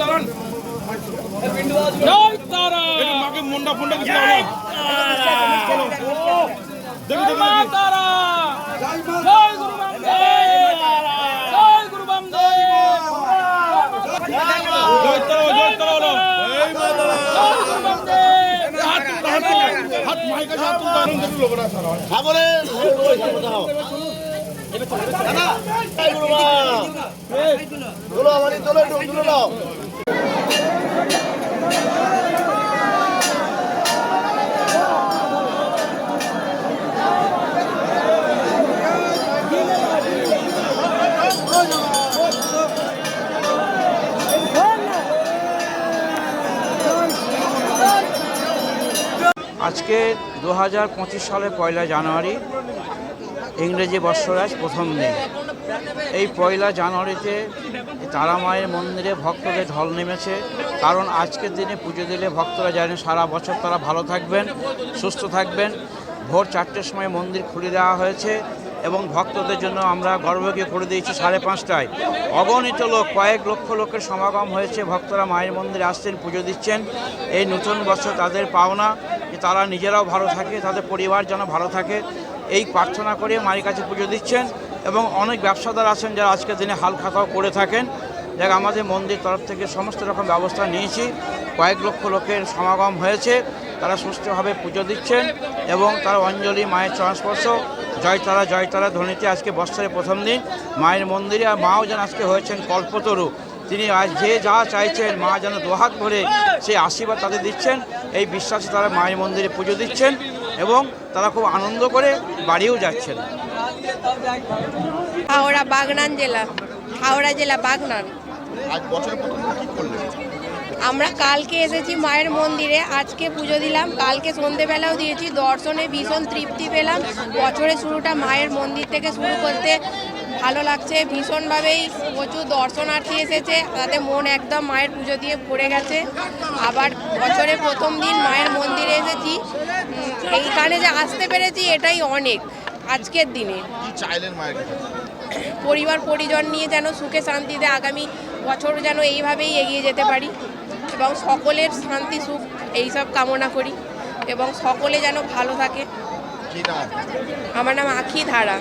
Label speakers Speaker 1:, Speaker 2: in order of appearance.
Speaker 1: দাঁড়ান জয় তারা
Speaker 2: মাকে মুন্ডা ফুন্ডা কিছু
Speaker 1: জয়
Speaker 2: চলো দেখি দেখি
Speaker 1: তারা জয় গুরু জয় গুরু
Speaker 2: জয় তারা জয় তারা হলো। এই মা তারা
Speaker 1: জয় গুরু বামদেব
Speaker 2: হাত হাত হাত মাইক আছে হাত তুলতে লোকরা সারা
Speaker 3: সাগরে তোলো আমার তোলো একটু তুলে দাও।
Speaker 4: আজকে দু হাজার পঁচিশ সালে পয়লা জানুয়ারি ইংরেজি বৎসরাজ প্রথম দিন। এই পয়লা জানুয়ারিতে তারা মায়ের মন্দিরে ভক্তদের ঢল নেমেছে। কারণ আজকের দিনে পুজো দিলে ভক্তরা জানেন সারা বছর তারা ভালো থাকবেন, সুস্থ থাকবেন। ভোর চারটের সময় মন্দির খুলে দেওয়া হয়েছে এবং ভক্তদের জন্য আমরা গর্ভগীয় করে দিয়েছি সাড়ে পাঁচটায়। অগণিত লোক, কয়েক লক্ষ লোকের সমাগম হয়েছে। ভক্তরা মায়ের মন্দিরে আসছেন, পুজো দিচ্ছেন। এই নতুন বছর তাদের পাওনা যে তারা নিজেরাও ভালো থাকে, তাদের পরিবার যেন ভালো থাকে। এই প্রার্থনা করে মায়ের কাছে পুজো দিচ্ছেন এবং অনেক ব্যবসাদার আছেন যারা আজকের দিনে হাল খাতাও করে থাকেন। দেখ আমাদের মন্দির তরফ থেকে সমস্ত রকম ব্যবস্থা নিয়েছি, কয়েক লক্ষ লোকের সমাগম হয়েছে, তারা সুস্থভাবে পুজো দিচ্ছেন এবং তারা অঞ্জলি, মায়ের সংস্পর্শ জয়তারা জয়তারা ধ্বনিতে আজকে বৎসরের প্রথম দিন। মায়ের মন্দিরে আর মাও যেন আজকে হয়েছেন কল্পতরু। তিনি আজ যে যা চাইছেন, মা যেন দোহাত ভরে সেই আশীর্বাদ তাদের দিচ্ছেন, এই বিশ্বাসে তারা মায়ের মন্দিরে পুজো দিচ্ছেন এবং তারা খুব আনন্দ করে বাড়িও যাচ্ছেন।
Speaker 5: হাওড়া বাগনান জেলা, হাওড়া জেলা বাগনান।
Speaker 3: আজ বছরের প্রথম কি করলে?
Speaker 5: আমরা কালকে এসেছি মায়ের মন্দিরে আজকে পুজো দিলাম কালকে সন্ধেবেলাও দিয়েছি দর্শনে ভীষণ তৃপ্তি পেলাম। বছরের শুরুটা মায়ের মন্দির থেকে শুরু করতে ভালো লাগছে ভীষণভাবেই প্রচুর দর্শনার্থী এসেছে তাতে মন একদম মায়ের পুজো দিয়ে ভরে গেছে। আবার বছরের প্রথম দিন মায়ের মন্দিরে এসেছি এইখানে যে আসতে পেরেছি এটাই অনেক আজকের দিনে। পরিবার পরিজন নিয়ে যেন সুখে শান্তিতে আগামী বছর যেন এইভাবেই এগিয়ে যেতে পারি এবং সকলের শান্তি সুখ এইসব কামনা করি এবং সকলে যেন ভালো থাকে। আমার নাম আখি ধারা।